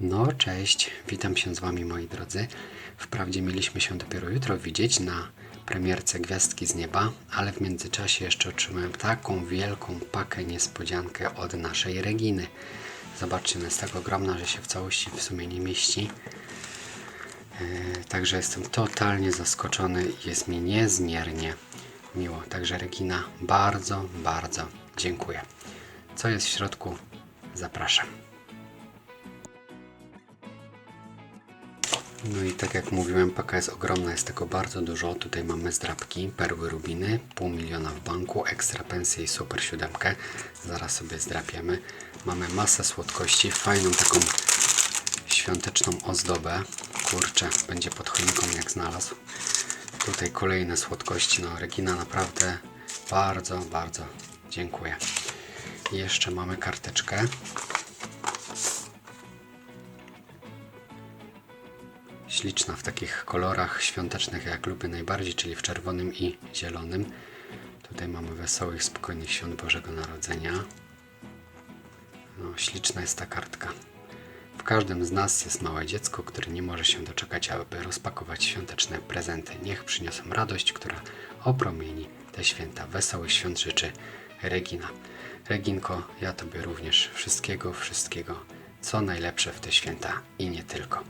No, cześć, witam się z Wami moi drodzy. Wprawdzie mieliśmy się dopiero jutro widzieć na premierce Gwiazdki z Nieba, ale w międzyczasie jeszcze otrzymałem taką wielką pakę niespodziankę od naszej Reginy. Zobaczcie, ona jest tak ogromna, że się w całości w sumie nie mieści. Yy, Także jestem totalnie zaskoczony i jest mi niezmiernie miło. Także Regina, bardzo, bardzo dziękuję. Co jest w środku? Zapraszam. No i tak jak mówiłem, paka jest ogromna, jest tego bardzo dużo. Tutaj mamy zdrabki, perły rubiny, pół miliona w banku, ekstra pensję i super siódemkę. Zaraz sobie zdrapiemy. Mamy masę słodkości, fajną taką świąteczną ozdobę. Kurczę, będzie pod choinką jak znalazł. Tutaj kolejne słodkości. No, Regina naprawdę bardzo, bardzo dziękuję. Jeszcze mamy karteczkę. Śliczna w takich kolorach świątecznych, jak lubię najbardziej, czyli w czerwonym i zielonym. Tutaj mamy wesołych, spokojnych świąt Bożego Narodzenia. No, śliczna jest ta kartka. W każdym z nas jest małe dziecko, które nie może się doczekać, aby rozpakować świąteczne prezenty. Niech przyniosą radość, która opromieni te święta. Wesołych świąt życzy Regina. Reginko, ja Tobie również wszystkiego, wszystkiego, co najlepsze w te święta i nie tylko.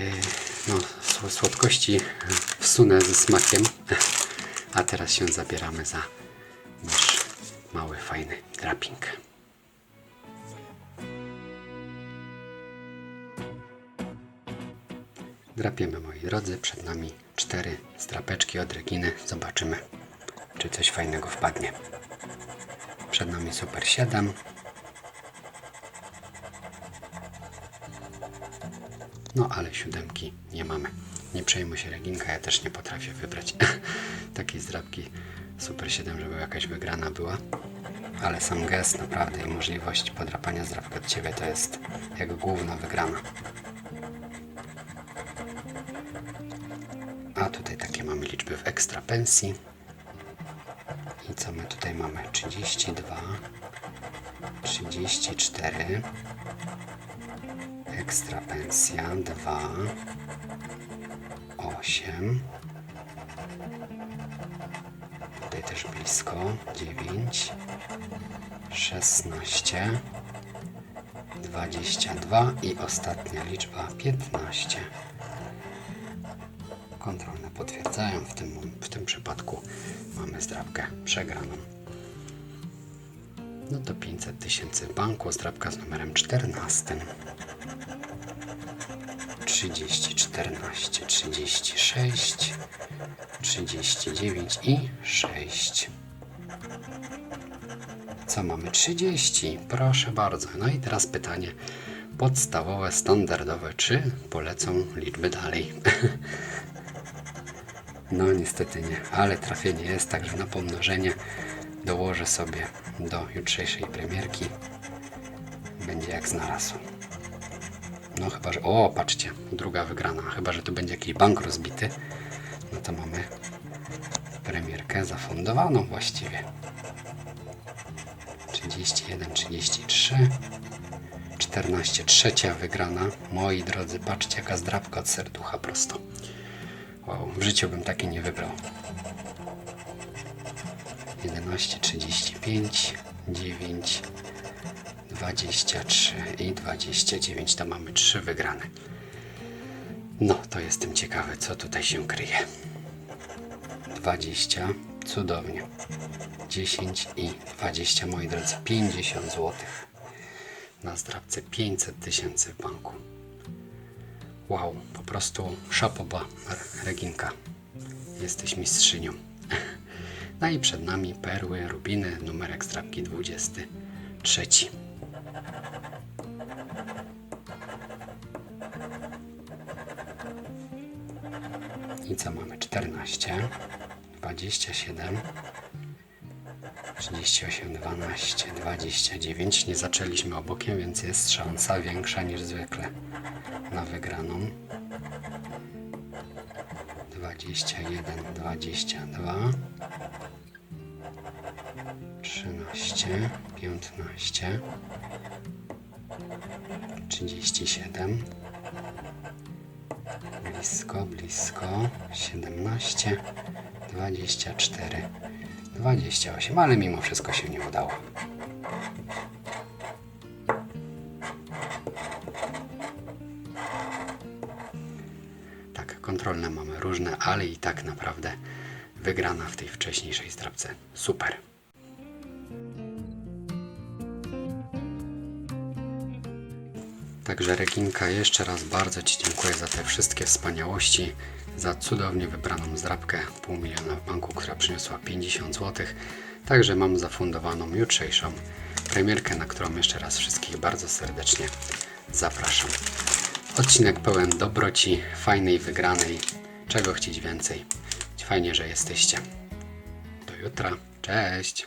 Yy, No, sł- słodkości wsunę ze smakiem, a teraz się zabieramy za nasz mały, fajny draping. Drapiemy, moi drodzy, przed nami cztery strapeczki od Reginy. Zobaczymy, czy coś fajnego wpadnie. Przed nami Super 7. No ale siódemki nie mamy. Nie przejmuj się Reginka, ja też nie potrafię wybrać takiej zdrabki Super 7, żeby jakaś wygrana była. Ale sam gest naprawdę i możliwość podrapania zdrabki od Ciebie to jest jak główna wygrana. A tutaj takie mamy liczby w ekstra pensji. I co my tutaj mamy? 32, 34, ekstra pensja 2, 8. Tutaj też blisko 9, 16, 22 i ostatnia liczba 15 kontrolne potwierdzają. W tym, w tym przypadku mamy zdrabkę przegraną. No to 500 tysięcy banku, zdrabka z numerem 14. 30, 14, 36, 39 i 6. Co mamy? 30. Proszę bardzo. No i teraz pytanie podstawowe, standardowe. Czy polecą liczby dalej? No niestety nie, ale trafienie jest, także na pomnożenie dołożę sobie do jutrzejszej premierki. Będzie jak znalazł. No chyba, że... O, patrzcie, druga wygrana. Chyba, że tu będzie jakiś bank rozbity. No to mamy premierkę zafundowaną właściwie. 31, 33, 14, trzecia wygrana. Moi drodzy, patrzcie jaka zdrabka od serducha prosto. Wow, w życiu bym takie nie wybrał. 11, 35, 9, 23 i 29. To mamy trzy wygrane. No, to jestem ciekawy, co tutaj się kryje. 20, cudownie. 10 i 20, moi drodzy, 50 zł. Na zdrabce 500 tysięcy w banku. Wow, po prostu szapoba, Reginka. Jesteś mistrzynią. No i przed nami perły, rubiny, numerek strapki 23. I co mamy? 14, 27, 38, 12, 29. Nie zaczęliśmy obokiem, więc jest szansa większa niż zwykle na wygraną. 21, 22, 13, 15, 37 blisko, blisko 17 24 28, ale mimo wszystko się nie udało. Tak, kontrolne mamy różne, ale i tak naprawdę wygrana w tej wcześniejszej zdrabce. Super. Także Reginka, jeszcze raz bardzo Ci dziękuję za te wszystkie wspaniałości, za cudownie wybraną zdrabkę pół miliona w banku, która przyniosła 50 zł. Także mam zafundowaną jutrzejszą premierkę, na którą jeszcze raz wszystkich bardzo serdecznie zapraszam. Odcinek pełen dobroci, fajnej wygranej, czego chcieć więcej. Fajnie, że jesteście. Do jutra. Cześć.